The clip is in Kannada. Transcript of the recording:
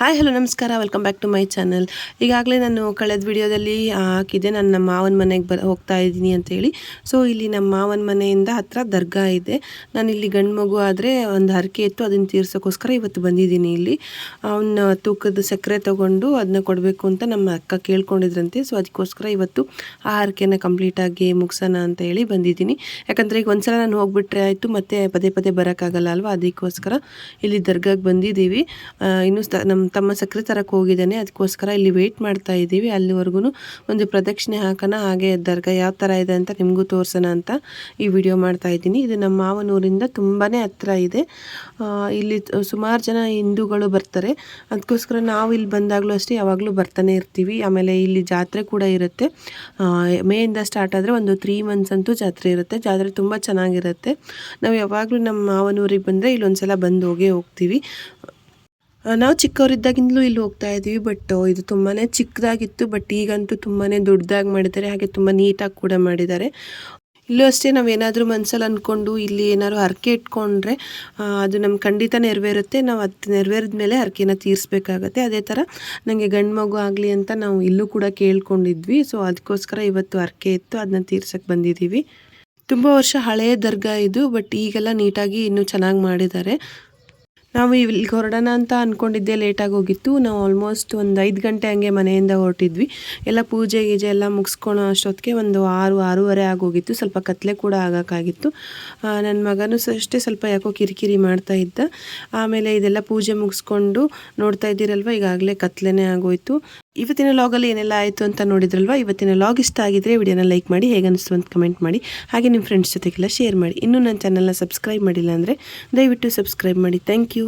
ಹಾಯ್ ಹಲೋ ನಮಸ್ಕಾರ. Welcome back to my channel ಈಗಾಗಲೇ ನಾನು ಕಳೆದ ವಿಡಿಯೋದಲ್ಲಿ ಹಾಕಿದೆ ನಾನು ನಮ್ಮ ಮಾವನ ಮನೆಗೆ ಬ ಹೋಗ್ತಾ ಇದ್ದೀನಿ ಅಂತೇಳಿ ಸೊ ಇಲ್ಲಿ ನಮ್ಮ ಮಾವನ ಮನೆಯಿಂದ ಹತ್ತಿರ ದರ್ಗಾ ಇದೆ. ನಾನು ಇಲ್ಲಿ ಗಂಡು ಮಗು ಆದರೆ ಒಂದು ಹರಕೆ ಇತ್ತು. ಅದನ್ನು ತೀರ್ಸೋಕ್ಕೋಸ್ಕರ ಇವತ್ತು ಬಂದಿದ್ದೀನಿ ಇಲ್ಲಿ. ಅವನ ತೂಕದ ಸಕ್ಕರೆ ತೊಗೊಂಡು ಅದನ್ನ ಕೊಡಬೇಕು ಅಂತ ನಮ್ಮ ಅಕ್ಕ ಕೇಳ್ಕೊಂಡಿದ್ರಂತೆ. ಸೊ ಅದಕ್ಕೋಸ್ಕರ ಇವತ್ತು ಆ ಹರಕೆನ ಕಂಪ್ಲೀಟಾಗಿ ಮುಗಿಸೋಣ ಅಂತ ಹೇಳಿ ಬಂದಿದ್ದೀನಿ. ಯಾಕಂದರೆ ಈಗ ಒಂದ್ಸಲ ನಾನು ಹೋಗಿಬಿಟ್ರೆ ಆಯಿತು. ಮತ್ತೆ ಪದೇ ಪದೇ ಬರೋಕ್ಕಾಗಲ್ಲ ಅಲ್ವಾ? ಅದಕ್ಕೋಸ್ಕರ ಇಲ್ಲಿ ದರ್ಗಾಗೆ ಬಂದಿದ್ದೀವಿ. ಇನ್ನೂ ನಮ್ಮ ತಮ್ಮ ಸಕ್ಕರೆ ತರಕ್ಕೆ ಹೋಗಿದ್ದಾನೆ. ಅದಕ್ಕೋಸ್ಕರ ಇಲ್ಲಿ ವೆಯ್ಟ್ ಮಾಡ್ತಾ ಇದ್ದೀವಿ. ಅಲ್ಲಿವರೆಗೂ ಒಂದು ಪ್ರದಕ್ಷಿಣೆ ಹಾಕೋಣ, ಹಾಗೆ ದರ್ಗಾ ಯಾವ ಥರ ಇದೆ ಅಂತ ನಿಮಗೂ ತೋರಿಸೋಣ ಅಂತ ಈ ವಿಡಿಯೋ ಮಾಡ್ತಾ ಇದ್ದೀನಿ. ಇದು ನಮ್ಮ ಮಾವನೂರಿಂದ ತುಂಬಾ ಹತ್ತಿರ ಇದೆ. ಇಲ್ಲಿ ಸುಮಾರು ಜನ ಹಿಂದೂಗಳು ಬರ್ತಾರೆ. ಅದಕ್ಕೋಸ್ಕರ ನಾವು ಇಲ್ಲಿ ಬಂದಾಗಲೂ ಅಷ್ಟೇ ಯಾವಾಗಲೂ ಬರ್ತಾನೆ ಇರ್ತೀವಿ. ಆಮೇಲೆ ಇಲ್ಲಿ ಜಾತ್ರೆ ಕೂಡ ಇರುತ್ತೆ. ಮೇಯಿಂದ ಸ್ಟಾರ್ಟ್ ಆದರೆ ಒಂದು ತ್ರೀ ಮಂತ್ಸ್ ಅಂತೂ ಜಾತ್ರೆ ಇರುತ್ತೆ. ಜಾತ್ರೆ ತುಂಬ ಚೆನ್ನಾಗಿರುತ್ತೆ. ನಾವು ಯಾವಾಗಲೂ ನಮ್ಮ ಮಾವನೂರಿಗೆ ಬಂದರೆ ಇಲ್ಲೊಂದು ಸಲ ಬಂದು ಹೋಗೇ ಹೋಗ್ತೀವಿ. ನಾವು ಚಿಕ್ಕವರಿದ್ದಾಗಿಂದಲೂ ಇಲ್ಲಿ ಹೋಗ್ತಾ ಇದ್ದೀವಿ ಬಟ್ ಇದು ತುಂಬಾ ಚಿಕ್ಕದಾಗಿತ್ತು ಬಟ್ ಈಗಂತೂ ತುಂಬಾ ದೊಡ್ಡದಾಗಿ ಮಾಡಿದ್ದಾರೆ, ಹಾಗೆ ತುಂಬ ನೀಟಾಗಿ ಕೂಡ ಮಾಡಿದ್ದಾರೆ. ಇಲ್ಲೂ ಅಷ್ಟೇ ನಾವು ಏನಾದರೂ ಮನಸ್ಸಲ್ಲಿ ಅಂದ್ಕೊಂಡು ಇಲ್ಲಿ ಏನಾದ್ರು ಹರಕೆ ಇಟ್ಕೊಂಡ್ರೆ ಅದು ನಮ್ಗೆ ಖಂಡಿತ ನೆರವೇರುತ್ತೆ. ನಾವು ಅದು ನೆರವೇರಿದ ಮೇಲೆ ಹರಕೆನ ತೀರಿಸ್ಬೇಕಾಗತ್ತೆ. ಅದೇ ಥರ ನನಗೆ ಗಂಡು ಮಗು ಆಗಲಿ ಅಂತ ನಾವು ಇಲ್ಲೂ ಕೂಡ ಕೇಳ್ಕೊಂಡಿದ್ವಿ ಸೊ ಅದಕ್ಕೋಸ್ಕರ ಇವತ್ತು ಹರಕೆ ಇತ್ತು ಅದನ್ನ ತೀರ್ಸಕ್ಕೆ ಬಂದಿದ್ದೀವಿ ತುಂಬ ವರ್ಷ ಹಳೆಯ ದರ್ಗಾ ಇದು ಬಟ್ ಈಗೆಲ್ಲ ನೀಟಾಗಿ ಇನ್ನೂ ಚೆನ್ನಾಗಿ ಮಾಡಿದ್ದಾರೆ. ನಾವು ಇಲ್ಲಿಗೆ ಹೊರಡೋಣ ಅಂತ ಅಂದ್ಕೊಂಡಿದ್ದೆ ಲೇಟಾಗಿ ಹೋಗಿತ್ತು. ನಾವು ಆಲ್ಮೋಸ್ಟ್ ಒಂದು ಐದು ಗಂಟೆ ಹಂಗೆ ಮನೆಯಿಂದ ಹೊರಟಿದ್ವಿ. ಎಲ್ಲ ಪೂಜೆ ಗೀಜೆ ಎಲ್ಲ ಮುಗಿಸ್ಕೊಳೋ ಅಷ್ಟೊತ್ತಿಗೆ ಒಂದು ಆರು, ಆರೂವರೆ ಆಗೋಗಿತ್ತು ಸ್ವಲ್ಪ ಕತ್ಲೆ ಕೂಡ ಆಗೋಕ್ಕಾಗಿತ್ತು. ನನ್ನ ಮಗನೂ ಸಹ ಅಷ್ಟೇ ಸ್ವಲ್ಪ ಯಾಕೋ ಕಿರಿಕಿರಿ ಮಾಡ್ತಾ ಇದ್ದ. ಆಮೇಲೆ ಇದೆಲ್ಲ ಪೂಜೆ ಮುಗಿಸ್ಕೊಂಡು ನೋಡ್ತಾ ಇದ್ದೀರಲ್ವ? ಈಗಾಗಲೇ ಕತ್ಲೆನೇ ಆಗೋಯ್ತು. ಇವತ್ತಿನ ಲಾಗಲ್ಲಿ ಏನೆಲ್ಲ ಆಯಿತು ಅಂತ ನೋಡಿದ್ರಲ್ವ? ಇವತ್ತಿನ ಲಾಗ್ ಇಷ್ಟ ಆಗಿದ್ರೆ ವಿಡಿಯೋನ ಲೈಕ್ ಮಾಡಿ, ಹೇಗೆ ಅನಿಸ್ತು ಅಂತ ಕಮೆಂಟ್ ಮಾಡಿ, ಹಾಗೆ ನಿಮ್ಮ ಫ್ರೆಂಡ್ಸ್ ಜೊತೆಗೆಲ್ಲ ಶೇರ್ ಮಾಡಿ. ಇನ್ನೂ ನನ್ನ ಚಾನಲ್ನ ಸಬ್ಸ್ಕ್ರೈಬ್ ಮಾಡಿಲ್ಲ ಅಂದರೆ ದಯವಿಟ್ಟು ಸಬ್ಸ್ಕ್ರೈಬ್ ಮಾಡಿ. Thank you